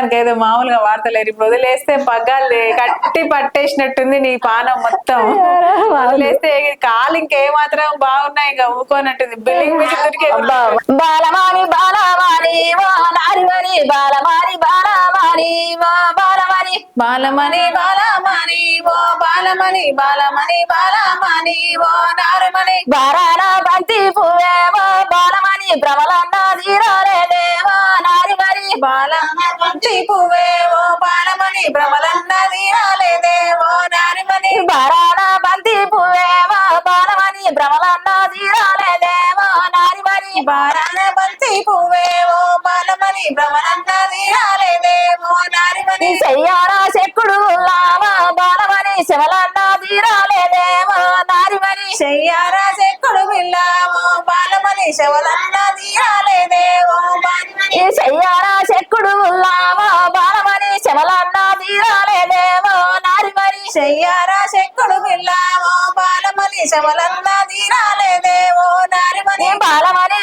మొత్తానికి ఏదో మామూలుగా వార్తలేరు ఇప్పుడు వదిలేస్తే పగ్గాలు కట్టి పట్టేసినట్టుంది నీ పానం మొత్తం. వదిలేస్తే కాలు ఇంకేమాత్రం బాగున్నాయి ఇంకా ఊకోనట్టుంది. బిల్డింగ్ మీద దొరికే బాలమాని బాలమాని బాలమాని. బాలమణి బాలమణి ఓ బాలమణి బాలమణి బాలమణి ఓ నారుమణి. బారాన బంతి పువ్వే ఓ బాలమణి భ్రమలన్న తీరాలేదేవో నారిమణి. బాలమణి పువ్వే ఓ బాలమణి భ్రమలన్నది రాలేదే ఓ నారుమణి. బారాన బంతి పువ్వే ఓ బాలమణి భ్రమలన్న తీరాలేదేవో నారిమణి. బారాన బంతి పువ్వే ఓ నారుమణి చెయ్యారా చెక్కుడు లావా బాలమణి శివలన్న తీరాలేదేవో నారిమణి చెయ్యారా చెక్కుడు పిల్ల ఓ బాలమణి శవలన్నది రాలేదే ఓ బాలమణి ఈ చెయ్యారా చెక్కుడు లావా బాలమణి శివలన్న ఓ బాలమణి శవలన్నది రాలేదే ఓ నారుమణి ఈ బాలమణి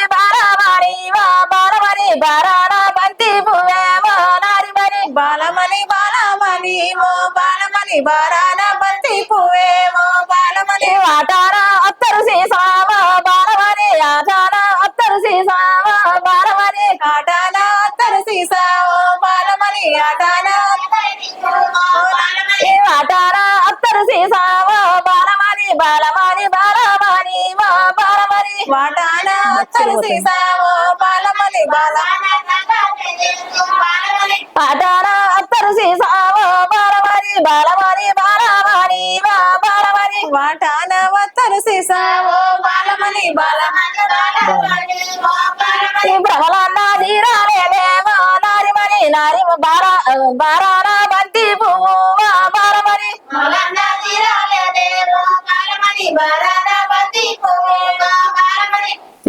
సీసావా బాలమణి తరసీసా ఓ బాలమణి ఆటానా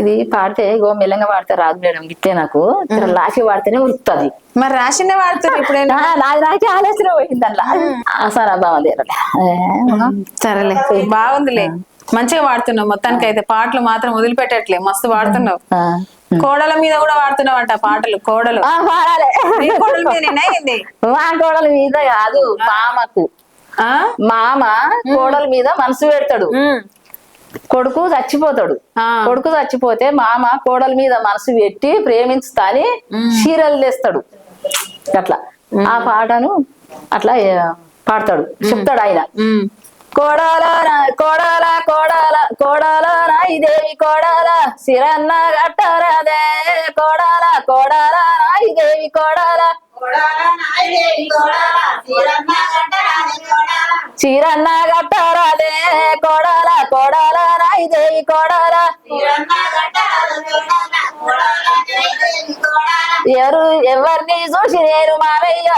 ఇది పాడితే గో మెల్లంగా పాడితే రాదు మేడం గిట్లే నాకు. జర లాసి పాడితేనే ఉరుకుతుంది. మరి రాసినే వాడుతుంది ఇప్పుడు నాకే ఆలోచన పోయింది అసలు అబ్బాయి తీరలే సరేలే. బాగుందిలే. మంచిగా వాడుతున్నావు మొత్తానికి అయితే పాటలు మాత్రం వదిలిపెట్టట్లే. మస్తు వాడుతున్నావు. కోడల మీద కూడా వాడుతున్నావు అంట పాటలు కోడలు. కోడల మీద మా కోడల మీద కాదు మామకు. ఆ? మామ కోడల మీద మనసు పెడతాడు. కొడుకు చచ్చిపోతాడు. కొడుకు చచ్చిపోతే మామ కోడల మీద మనసు పెట్టి ప్రేమించుతా అని చీరలు తెస్తాడు. అట్లా. ఆ పాటను అట్లా పాడతాడు. చెప్తాడు ఆయన. కోడాల కోడాల కోడాల కోడాల నాయిదేవి కోడాల సిరన్న గట్టరాదే. కోడాల కోడాల నాయిదేవి కోడాల. చీరన్న గట్టరాదే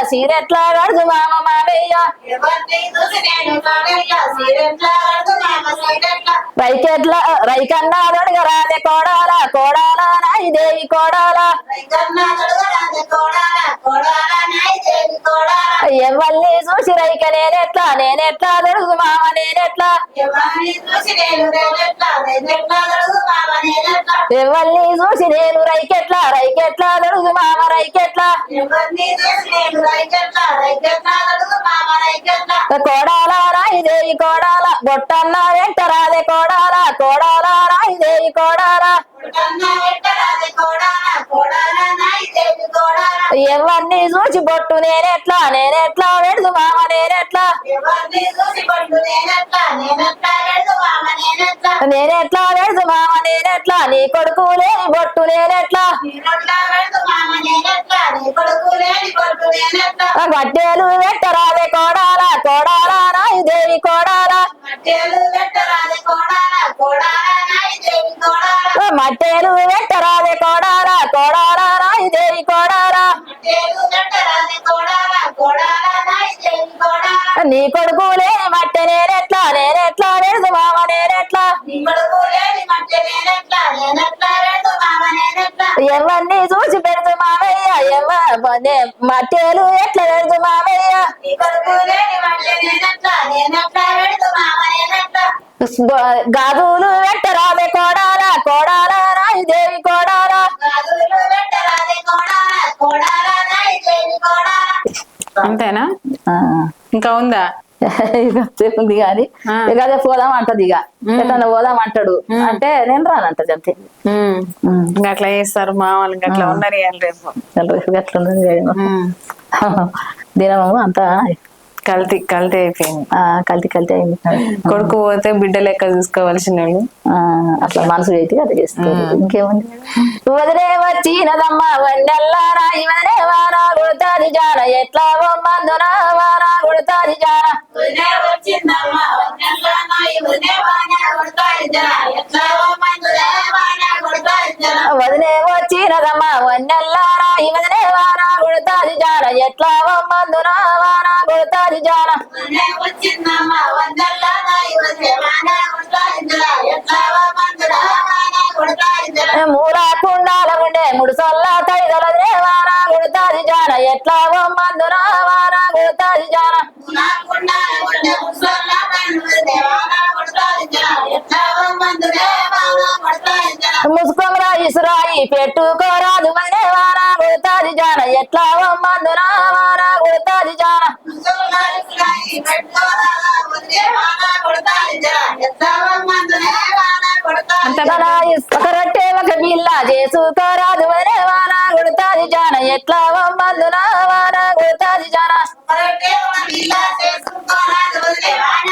సీరెట్లా కడుదు మామ మావయ్య రైకెట్లా రైకన్నా దొడగరాదే కోడాల కోడాల నాయిదేవి కోడాల. ఎవరిని చూసి రైక నేనెట్లా నేనెట్లా అడుగు మామ నేనెట్లా ఎవరిని చూసి నేను రైకెట్లా? రైకెట్లా దొడుగు మామ రైకెట్లా? కోడాల రాయిదేవి కోడాల. బొట్టన్న వెంటరాదే కోడాల. కోడాల రాయిదేవి కోడాల. ఎవరిని చూసి బొట్టు నేనెట్లా నేనెట్లా వెడుదు మామ నేనెట్లా నేనెట్లా వెడుదు మామ నేనెట్లా నీ కొడుకు లేని బొట్టు నేనెట్లా గట్టేలు వెట్టరాదే కోడాల కోడాల రాయిదేవి కోడాల మట్టేలు వెట్టరాదే కోడాల కోడాల నీ కొడుకు లేని మట్టె నేనెట్లా? నేనెట్లా? వెడుదు మామ నేనెట్లా? ఎవరిని చూసి పెడుతు మామయ్య? ఎవ మట్టేలు ఎట్లా పెడుతు మామయ్య? గాజులు వెట్టరాదే కోడాల కోడాల రాయిదేవి కోడాల. అంతేనా. ఇంకా ఉందా? ఉంది కానీ. ఇక అదే పోదాం అంటది ఇక. ఎట్లా పోదాం అంటాడు. అంటే నేను రానంటది అంతే. అట్లా చేస్తారు మా వాళ్ళు ఇంకా అట్లా ఉన్నారు రేపు. రేపు. ఉమ్. దినము అంతా కల్తీ కల్తీ అయిపోయింది. ఆ, కల్తీ కల్తీ అయింది. కొడుకు పోతే బిడ్డ లెక్క చూసుకోవాల్సిన వాళ్ళు ఆ, అట్లా మనసు పెట్టి అది చేస్తారు ఇంకేముంది? వదిలే వచ్చినదమ్మ వండల్లా రాయి. వదిలే వారా కొడతాది జార ఎట్లా మందున వారా జార మూల కుండాల ఉండే మూడు సొల్ల తైదలదే వారా కొడతాది జార ఎట్లా మందున వారా వాన కొడతాయి జర ముసుకొమరా ఇసురాయి పెట్టుకోరాదు మనే వారా కొడతాది జాన. ఎట్లా మందున వారా తన ఒక రొట్టె ఒక బిల్ల చేసుకోరాదు వారా కొడతాది జాన. ఎట్లా మందున వారా కొడతాది జాన. వదిలే వాన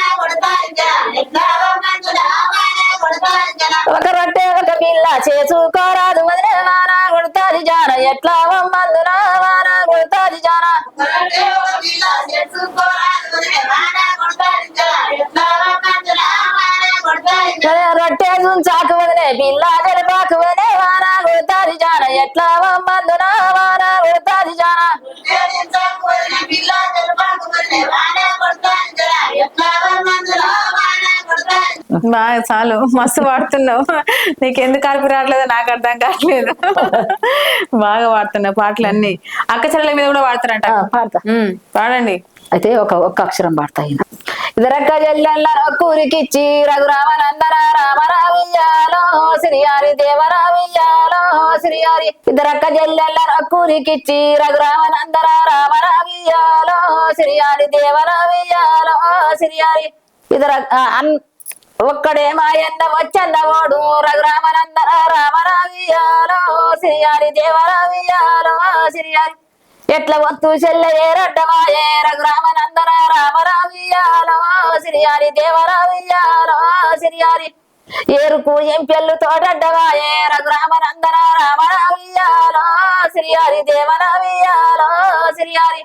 వాన ఒక రొట్టె ఒక బిల్ల చేసుకోరాదు మనే వారా కొడతాది జాన. ఎట్లా మందున వారా కొడతాది జాన. జలపాకు వదిలే వారా కొడతాది జాన ఎట్లా మందున వారా కొడతాది జాన. బాగా చాలు మస్తు పాడుతున్నావు. నీకెందుకు కలిపి రావట్లేదో నాకు అర్థం కావట్లేదు. బాగా పాడుతున్నావు పాటలు అన్ని అక్క చెల్లెల మీద కూడా పాడతారంట. పాడండి. అయితే ఒక ఒక్క అక్షరం పాడతా ఈయన. ఇదరక్క జల్లెల్ల కూరికిచ్చి రఘురామనందన రామరావియ్యాలో శ్రీహరి దేవరావియ్యాలో శ్రీహరి ఇదరక్క జల్లెల్ల కూరికిచ్చి రఘురామనందన రామరావియ్యాలో శ్రీహరి దేవరావియ్యాలో శ్రీహరి ఇదర అన్ ఒక్కడే మాయన్న వచ్చన్నవాడు రఘురామనందన రామరావియ్యాలో శ్రీహరి దేవరావియ్యాలో శ్రీహరి ఎట్ల వత్తు చెల్ల ఏరడ్డమాయే రఘురామనందన రామరావియాలో సిరియారి దేవరావియాలో సిరియారి ఏరుకు ఎంపెల్లు తోటడ్డమాయే రఘురామనందన రామరావియాలో సిరియారి దేవరావియాలో శ్రీహరి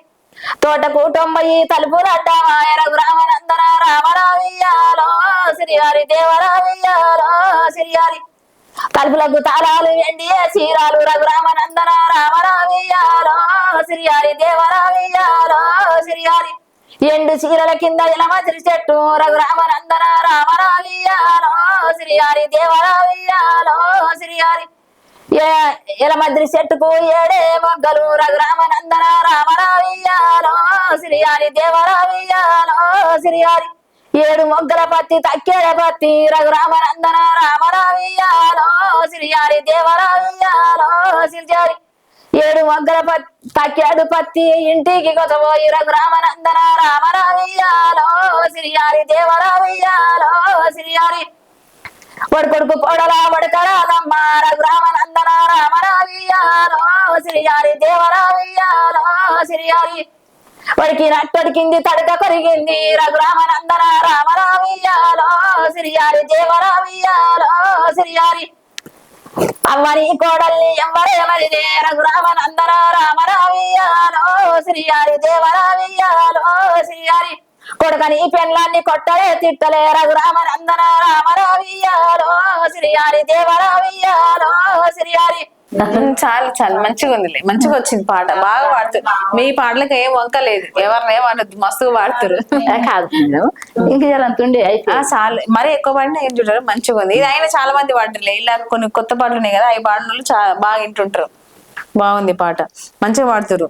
తోటకు తొంభై తలుపులడ్డమాయ రఘురామనందన రామరావియాలో శ్రీహరి దేవరావియాలో శ్రీహరి తలుపులకు తాళాలు వెండి చీరాలు రఘురామనందన రామరావియాలో సిరియారి దేవరావియాలో సిరియారి ఎండు చీరల కింద ఇలమచిరి చెట్టు రఘురామనందన రామరావియాలో సిరియారి దేవరావియాలో సిరియారి ఎలమద్రి చెట్టుకు ఏడే మొగ్గలు రఘురామనందన రామరావియాలో సిరియారి దేవరావియాలో సిరియారి ఏడు మొగ్గల పత్తి తక్కేల పత్తి రఘురామనందన రామరావియాలో సిరియారి దేవరావియాలో సిరిచారి ఏడు మొగ్గల పత్తి తక్కేడు పత్తి ఇంటికి కొసపోయి రఘురామ నందన రామరావియాలో శ్రీహరి దేవరావియాలో శ్రీహరి వడు కొడుకు కొడల రఘురామ నందన రామరావియాలో సిరియారి దేవరావియాలో శ్రీహరి వాడికి నట్టడికింది తడక కొరిగింది. రఘురామనందన రామరామియాలో సిరియారి జీవరామియాలో సిరియారి అమ్మని కోడల్ని ఎవ్వరేమరిదే రఘురామనందన రామరామియాలో సిరియారి దేవరావియాలో సిరియారి కొడుకని పెళ్ళాన్ని కొట్టలే తిట్టలే. రఘురామనందన రామరావియాలో సిరియారి దేవరావియాలో సిరియారి చాలు చాలు మంచిగా ఉందిలే. మంచిగా వచ్చింది పాట. బాగా పాడుతారు మీ పాటలకు ఏం వంక లేదు. ఎవరిని ఏమనొద్దు మస్తుగా పాడుతారు కాదు ఇంక ఆ అయితే చాలు. మరీ ఎక్కువ పాడినా ఏం చూడరు. మంచిగా ఉంది. ఇది అయినా చాలా మంది పాడరులే ఇలా కొన్ని కొత్త పాటలు ఉన్నాయి కదా అవి పాడిన వాళ్ళు బాగా వింటుంటారు. బాగుంది పాట. మంచిగా పాడుతారు